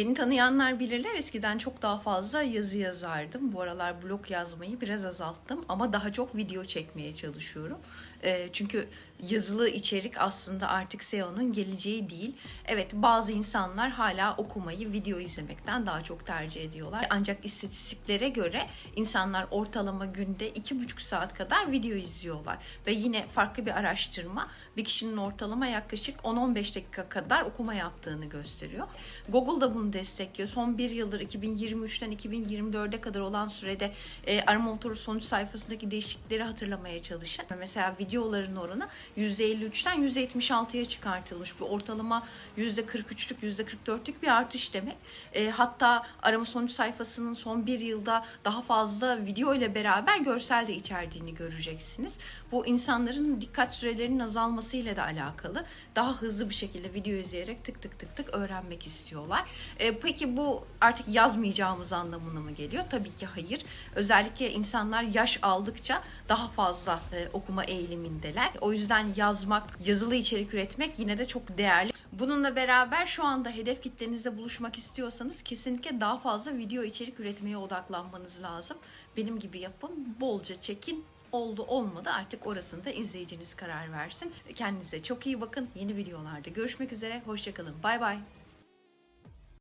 Beni tanıyanlar bilirler eskiden çok daha fazla yazı yazardım. Bu aralar blog yazmayı biraz azalttım ama daha çok video çekmeye çalışıyorum. Çünkü yazılı içerik aslında artık SEO'nun geleceği değil. Evet bazı insanlar hala okumayı video izlemekten daha çok tercih ediyorlar. Ancak istatistiklere göre insanlar ortalama günde 2,5 saat kadar video izliyorlar. Ve yine farklı bir araştırma bir kişinin ortalama yaklaşık 10-15 dakika kadar okuma yaptığını gösteriyor. Google da bunu destekliyor. Son bir yıldır 2023'ten 2024'e kadar olan sürede e, arama motoru sonuç sayfasındaki değişiklikleri hatırlamaya çalışın. Mesela videoların oranı %53'ten %76'ya çıkartılmış. Bu ortalama %43'lük %44'lük bir artış demek. E, hatta arama sonuç sayfasının son bir yılda daha fazla video ile beraber görsel de içerdiğini göreceksiniz. Bu insanların dikkat sürelerinin azalmasıyla da alakalı. Daha hızlı bir şekilde video izleyerek tık tık tık tık öğrenmek istiyorlar. E, peki bu artık yazmayacağımız anlamına mı geliyor? Tabii ki hayır. Özellikle insanlar yaş aldıkça daha fazla e, okuma eğilimindeler. O yüzden yazmak, yazılı içerik üretmek yine de çok değerli. Bununla beraber şu anda hedef kitlenizle buluşmak istiyorsanız kesinlikle daha fazla video içerik üretmeye odaklanmanız lazım. Benim gibi yapın, bolca çekin. Oldu olmadı artık orasında izleyiciniz karar versin. Kendinize çok iyi bakın. Yeni videolarda görüşmek üzere. Hoşçakalın. Bay bay.